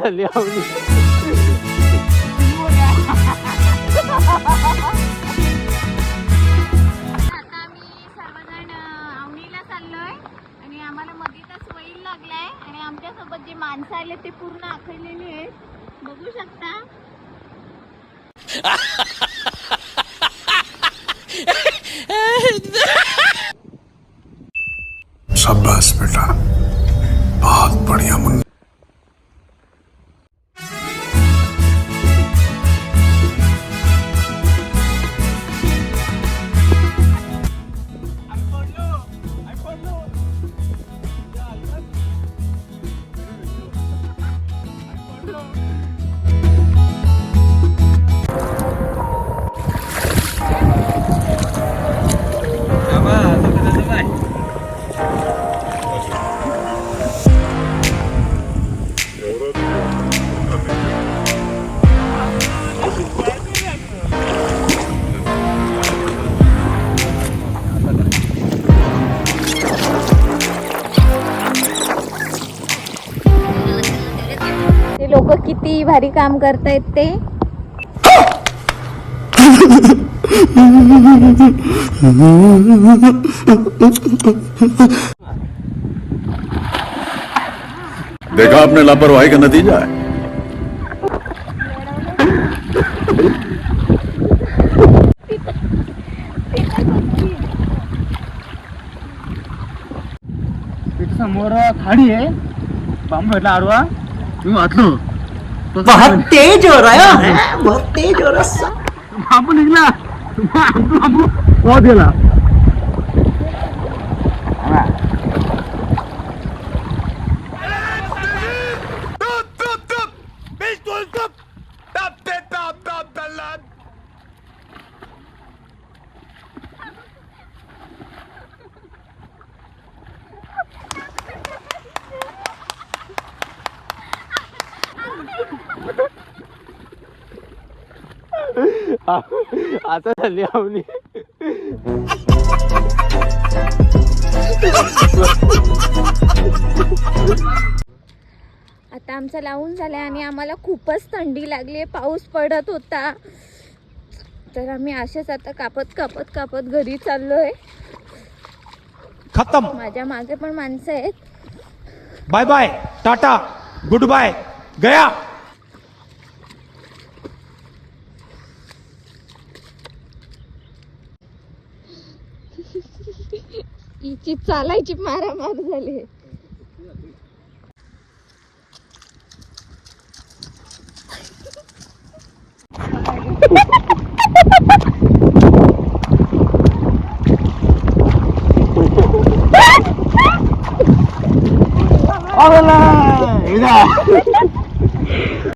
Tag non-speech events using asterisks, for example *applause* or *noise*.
झाली आवडी. आता सर्वजण आवणीला चाललोय आणि आम्हाला वैल लागलाय आणि आमच्यासोबत जे माणसं आले ते पूर्ण आहेत. बघू शकता. शाबाश बेटा. बहुत बढ़िया मुन्ना. लोक किती भारी काम करतायत ते? देखा आपने लापरवाही का नतीजा है। समोर खाडी आहे. बांबू भेटला आडवा. मी वाचलो? बहुत तेज हो रहा है बहुत तेज हो रहा है बांबू निघला. बांबू पोहत गेला आता झाली आवली आता आमचं लावून झालंय आणि आम्हाला खूपच थंडी लागली पाऊस पडत होता. तर आम्ही असेच आता कापत कापत कापत घरी चाललोय. खत्म. माझ्या मागे पण माणसं आहेत. Bye bye tata good bye गया. *laughs* हिची चालायची मारामार झाली.